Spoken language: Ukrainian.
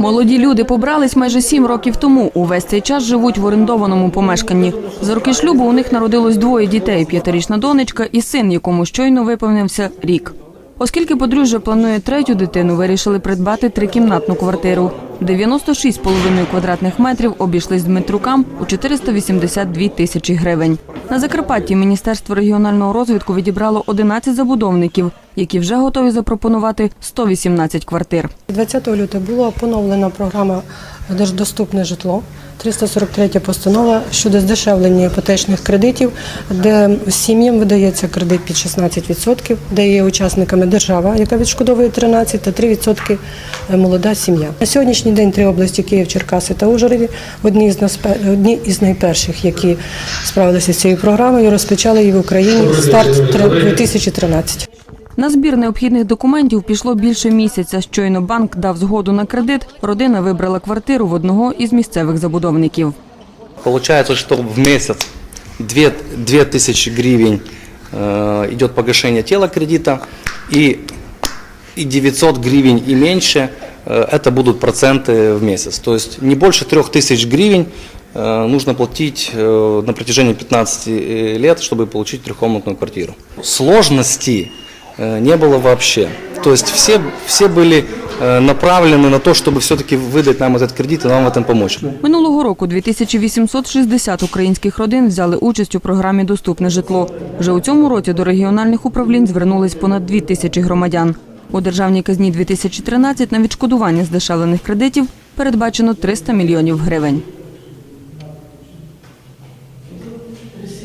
Молоді люди побрались майже сім років тому. Увесь цей час живуть в орендованому помешканні. За роки шлюбу у них народилось двоє дітей: п'ятирічна донечка і син, якому щойно виповнився рік. Оскільки подружжя планує третю дитину, вирішили придбати трикімнатну квартиру. 96,5 квадратних метрів обійшлись Дмитрукам у 482 тисячі гривень. На Закарпатті Міністерство регіонального розвитку відібрало 11 забудовників, які вже готові запропонувати 118 квартир. 20 лютого була поновлена програма «Держдоступне житло. 343 постанова щодо здешевлення іпотечних кредитів, де сім'ям видається кредит під 16%, де є учасниками держава, яка відшкодовує 13, та 3% молода сім'я. На сьогоднішній день три області Київ, Черкаси та Ужгороді одні з наспе- одні із найперших, які справилися з цією програмою, розпочали її в Україні старт 2013. На збір необхідних документів пішло більше місяця. Щойно банк дав згоду на кредит. Родина вибрала квартиру в одного із місцевих забудовників. Получается, что в месяц 2, 2000 гривен э, идет погашение тела кредита и, и 900 гривен и меньше э, это будут проценты в месяц. То есть не больше 3000 гривен э, нужно платить э, на протяжении 15 лет, чтобы получить трехкомнатную квартиру. Сложностей э, не было вообще. То есть все, все были э, направлены на то, чтобы все-таки выдать нам этот кредит и нам в этом помочь. Минулого року 2860 українських родин взяли участь у програмі Доступне житло. Вже у цьому році до регіональних управлінь звернулись понад 2 тисячі громадян. У державній казні 2013 на відшкодування здешевлених кредитів передбачено 300 мільйонів гривень.